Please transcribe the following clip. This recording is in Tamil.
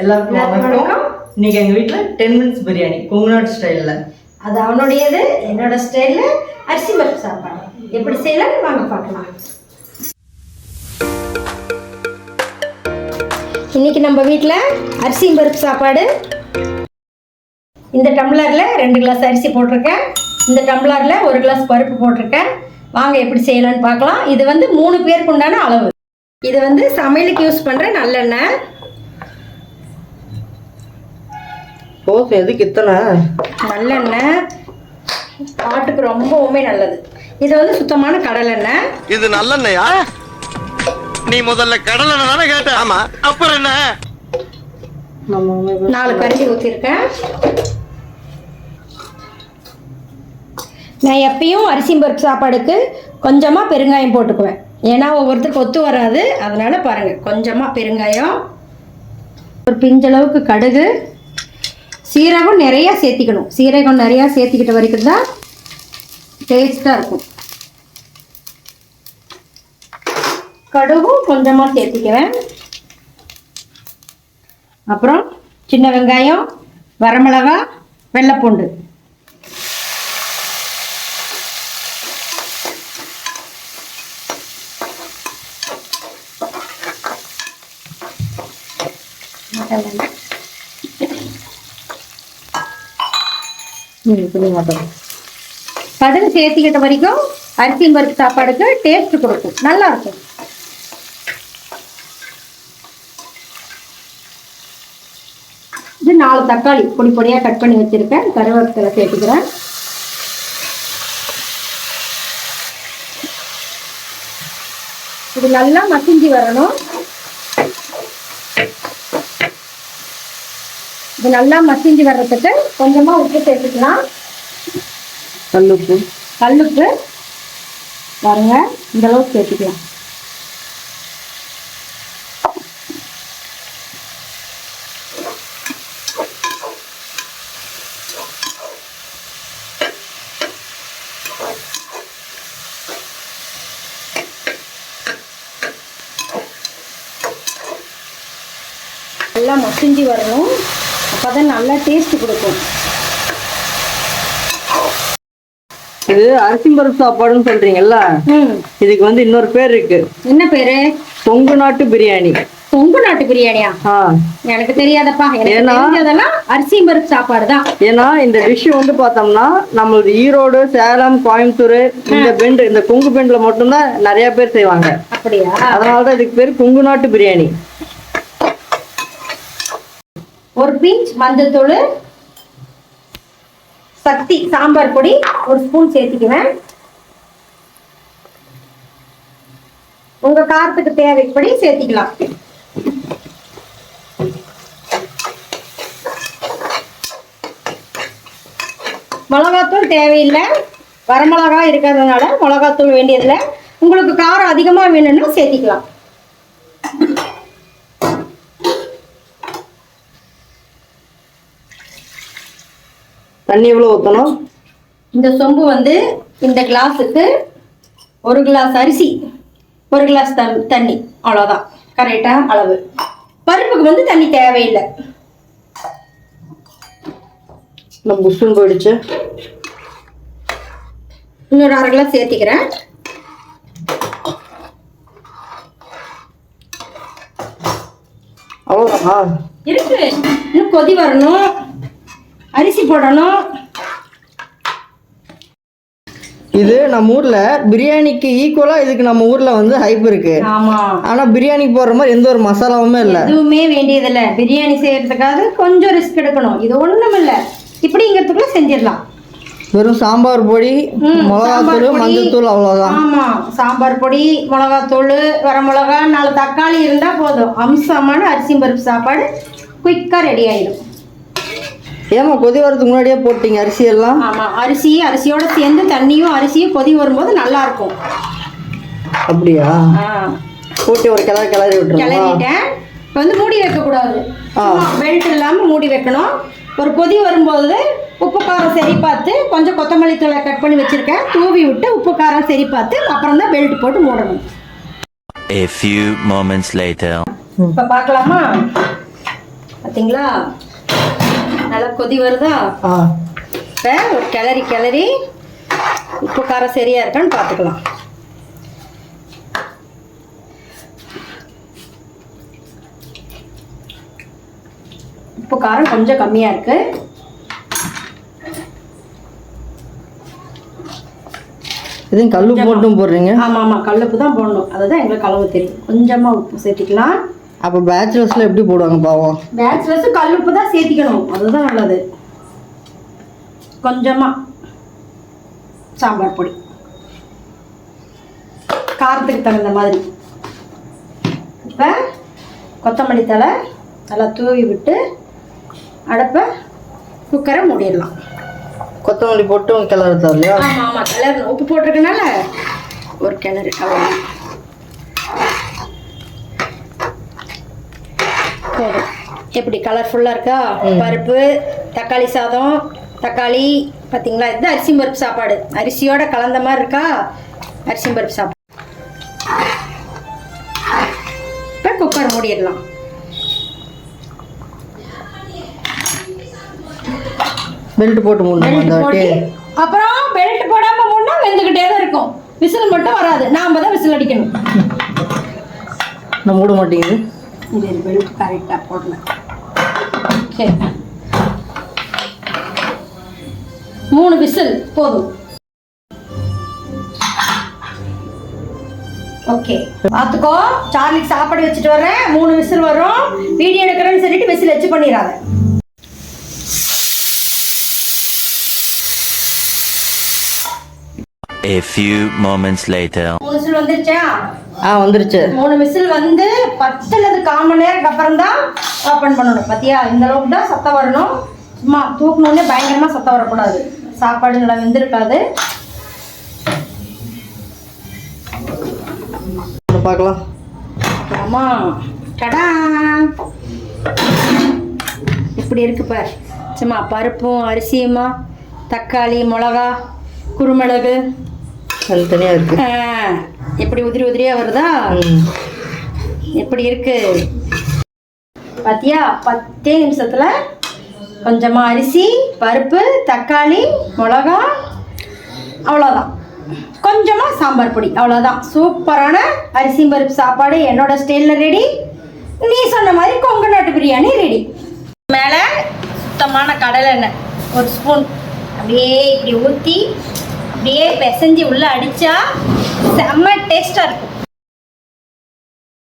எல்லாருக்கும் வணக்கம். இன்னைக்கு எங்க வீட்ல டென் மினிட்ஸ் பிரியாணி கொங்குநாடு ஸ்டைல்ல அது அவனுடையது என்னோட ஸ்டைலில் அரிசி பருப்பு சாப்பாடு. எப்படி செய்யலாம் வாங்க பார்க்கலாம். இன்னைக்கு நம்ம வீட்டில் அரிசி பருப்பு சாப்பாடு. இந்த டம்ளரில் ரெண்டு கிளாஸ் அரிசி போட்டிருக்கேன். இந்த டம்ளரில் ஒரு கிளாஸ் பருப்பு போட்டிருக்கேன். வாங்க எப்படி செய்யலாம்னு பார்க்கலாம். இது வந்து மூணு பேருக்கு உண்டான அளவு. இது வந்து சமையலுக்கு யூஸ் பண்ணுற நல்லெண்ணெய் போதும் எதுக்கு இத்தனை? நல்லெண்ணெய். ஆட்டுக்கு ரொம்பவுமே நல்லது. இது வந்து சுத்தமான கடலெண்ணெய். இது நல்லெண்ணெயா? நீ முதல்ல கடலை தானே கேட்ட. ஆமா. அப்புறம் என்ன? நம்ம நாலு கரண்டி ஊற்றிருக்கேன் நான் எப்பயும் அரிசி பருப்பு சாப்பாடுக்கு கொஞ்சமாக பெருங்காயம் போட்டுக்குவேன். ஏன்னா ஒவ்வொருத்தருக்கு ஒத்து வராது. அதனால பாருங்கள் கொஞ்சமாக பெருங்காயம். ஒரு பிஞ்சளவுக்கு கடுகு. சீரகம் நிறையா சேர்த்திக்கணும். சீரகம் நிறையா சேர்த்திக்கிட்ட வரைக்கும் தான் டேஸ்ட்டாக இருக்கும். கடுகும் கொஞ்சமாக சேர்த்திக்குவேன். அப்புறம் சின்ன வெங்காயம் வரமிளகா வெள்ளைப்பூண்டு. கடுகு சேர்த்திக்கிட்ட வரைக்கும் அரிசி பருப்பு சாப்பாடுக்கு டேஸ்ட் கொடுக்கும். நல்லா இருக்கும். இது நாலு தக்காளி பொடி பொடியாக கட் பண்ணி வச்சிருக்கேன். கருவேப்பிலை சேர்த்துக்கிறேன். இது நல்லா மசிஞ்சு வரணும். இது நல்லா மசிஞ்சு வர்றதுக்கு கொஞ்சமாக உப்பு சேர்த்துக்கலாம். கல்லுப்பு. கல்லுப்பு. பாருங்க இந்த அளவுக்கு சேர்த்துக்கலாம். நல்லா மசிஞ்சு வரணும். அப்பதான் நல்லா டேஸ்ட் கொடுக்கும். இது அரிசி பருப்பு சாப்பாடுன்னு சொல்றீங்கல்ல? இதுக்கு வந்து இன்னொரு பேர் இருக்கு. என்ன பேரு? கொங்கு நாட்டு பிரியாணி. கொங்கு நாட்டு பிரியாணியா? எனக்கு தெரியாதப்பா. எனக்கு ஏன்னா? அரிசி பருப்பு சாப்பாடு தான் ஏன்னா இந்த டிஷ் வந்து பார்த்தோம்னா நம்மளது ஈரோடு சேலம் கோயம்புத்தூர் இந்த பெண்டு இந்த கொங்கு பெண்ட்ல மட்டும்தான் நிறைய பேர் செய்வாங்க. அப்படியா? அதனால தான் இதுக்கு பேர் கொங்கு நாட்டு பிரியாணி. ஒரு பிஞ்ச் மஞ்சள்தூள் சக்தி சாம்பார் பொடி ஒரு ஸ்பூன் சேர்த்துக்குவேன். உங்க காரத்துக்கு தேவைப்படி சேர்த்திக்கலாம். மிளகாத்தூள் தேவையில்லை. வரமிளகா இருக்கிறதுனால மிளகாத்தூள் வேண்டியதில்லை. உங்களுக்கு காரம் அதிகமாக வேணும்னா சேர்த்திக்கலாம். தண்ணி எவ்வளோ ஊற்றணும் இந்த சொம்பு வந்து இந்த கிளாஸுக்கு ஒரு கிளாஸ் அரிசி ஒரு கிளாஸ் தண் தண்ணி அவ்வளோதான் கரெக்டாக அளவு. பருப்புக்கு வந்து தண்ணி தேவையில்லை. நம்ம புஷ்ஷுன்னு போயிடுச்சு. இன்னொரு அரை கிளாஸ் சேர்த்திக்கிறேன். அவ்வளோதானா இருக்கு. இன்னும் கொதி வரணும். அரிசி போடணும். இது நம்ம ஊர்ல பிரியாணிக்கு ஈக்குவலா இதுக்கு நம்ம ஊர்ல வந்து ஹைப் இருக்கு. ஆமா. ஆனா பிரியாணிக்கு போடுற மாதிரி எந்த ஒரு மசாலாவுமே இல்ல. எதுவுமே வேண்டியதில்லை. பிரியாணி செய்யறதுக்காக கொஞ்சம் ரிஸ்க் எடுக்கணும். இது ஒண்ணும் இல்லை. இப்படிங்கிறதுக்குள்ள செஞ்சிடலாம். வெறும் சாம்பார் பொடி மிளகாத்தூள் சாம்பார் பொடி. மஞ்சள்தூள் அவ்வளவுதான். ஆமா. சாம்பார் பொடி மிளகாத்தூள் வரமிளகா நாலு தக்காளி இருந்தா போதும். அம்சமான அரிசி பருப்பு சாப்பாடு குயிக்கா ரெடி ஆயிடும். ஏமா கொதி வரதுக்கு முன்னாடியே போட்டீங்க அரிசி எல்லாம் ஆமா அரிசி அரிசியோட சேர்ந்து தண்ணியும் அரிசியும் கொதி வரும்போது நல்லா இருக்கும் அப்படியா? ஆ, போட்டு ஒரு கிளறி கிளறி விட்டுருமா? கிளறிட்டேன். இப்போ வந்து மூடி வைக்க கூடாது ஆ. பெல்ட் இல்லாம மூடி வைக்கணும். ஒரு கொதி வரும்போது உப்பு காரம் சரி பார்த்து கொஞ்சம் கொத்தமல்லி தூளை கட் பண்ணி வச்சிருக்கேன். தூவி விட்டு உப்பு காரம் சரி பார்த்து அப்புறம் தான் பெல்ட் போட்டு மூடணும். A few moments later. இப்போ பார்க்கலாமா? பார்த்தீங்களா நல்லா கொதி வருதா? ஆ. இப்போ ஒரு கிளறி கிளறி உப்பு காரம் சரியா இருக்கான்னு பார்த்துக்கலாம் உப்பு காரம் கொஞ்சம் கம்மியாக இருக்கு. இதுவும் கல் போட்டும் போடுறீங்க? ஆமாம் ஆமாம் கல்லுப்பு தான் போடணும். அதுதான் எங்களுக்கு அளவு தெரியும். கொஞ்சமாக உப்பு சேர்த்திக்கலாம். அப்போ பேச்சுலர்ஸ்ல எப்படி போடுவாங்க பாவம்? பேச்சுலர்ஸ் கல்லுப்பு தான் சேர்த்திக்கணும். அதுதான் நல்லது. கொஞ்சமாக சாம்பார் பொடி. காரத்துக்கு தகுந்த மாதிரி. இப்போ கொத்தமல்லி தழை நல்லா தூவி விட்டு அடப்பை குக்கரை மூடிடலாம். கொத்தமல்லி போட்டு கிளறு இல்லையா? ஆமாம் ஆமாம் கிளறு உப்பு போட்டிருக்கனால ஒரு கிணறு அவ்வளோ போதும் எப்படி கலர்ஃபுல்லாக இருக்கா? பருப்பு தக்காளி சாதம் தக்காளி பார்த்தீங்களா இது அரிசி பருப்பு சாப்பாடு. அரிசியோட கலந்த மாதிரி இருக்கா? அரிசி பருப்பு சாப்பாடு. இப்போ குக்கர் மூடிடலாம். பெல்ட் போட்டு மூடணும் அப்புறம் பெல்ட் போடாம மூடனா வெந்துக்கிட்டே தான் இருக்கும். விசில் மட்டும் வராது. நாம தான் விசில் அடிக்கணும். நான் மூட மாட்டேங்குது. இது பெல்ட் கரெக்டாக போடல சரி. மூணு விசில் போதும். ஓகே. பார்த்துக்கோ. சார்லிக்கு சாப்பாடு வச்சுட்டு வரேன் மூணு விசில் வரும். வீடியோ எடுக்கிறேன்னு சொல்லிட்டு விசில் வச்சு பண்ணிடாத A few moments later. மூணு விசில் வந்துருச்சா? ஆ வந்துருச்சு. மூணு விசில் வந்து பத்துலது கால் மணி நேரம் அப்புறம் தான் ஓப்பன் பண்ணணும். பார்த்தியா இந்த அளவுக்கு தான் சத்தம் வரணும். சும்மா தூக்கணுன்னே பயங்கரமாக சத்தம் வரக்கூடாது. சாப்பாடு நல்லா வெந்திருக்காது. பார்க்கலாம். ஆமா. டடா! இப்படி இருக்கு பார்? சும்மா பருப்பும் அரிசியுமா தக்காளி மிளகா குருமிளகு. தனித்தனியாக இருக்கு. ஆ, எப்படி உதிரி உதிரியா வருதா? எப்படி இருக்கு? பாத்தியா? பத்தே நிமிஷத்துல கொஞ்சமா அரிசி பருப்பு தக்காளி மிளகா அவ்வளோதான் கொஞ்சமா சாம்பார் பொடி அவ்வளோதான் சூப்பரான அரிசி பருப்பு சாப்பாடு என்னோட ஸ்டைலில் ரெடி நீ சொன்ன மாதிரி கொங்கு நாட்டு பிரியாணி ரெடி மேலே சுத்தமான கடலை எண்ணெய் ஒரு ஸ்பூன் அப்படியே இப்படி ஊற்றி அப்படியே பிசைஞ்சு உள்ளே அடித்தா செம்ம டேஸ்ட்டாக இருக்கும்.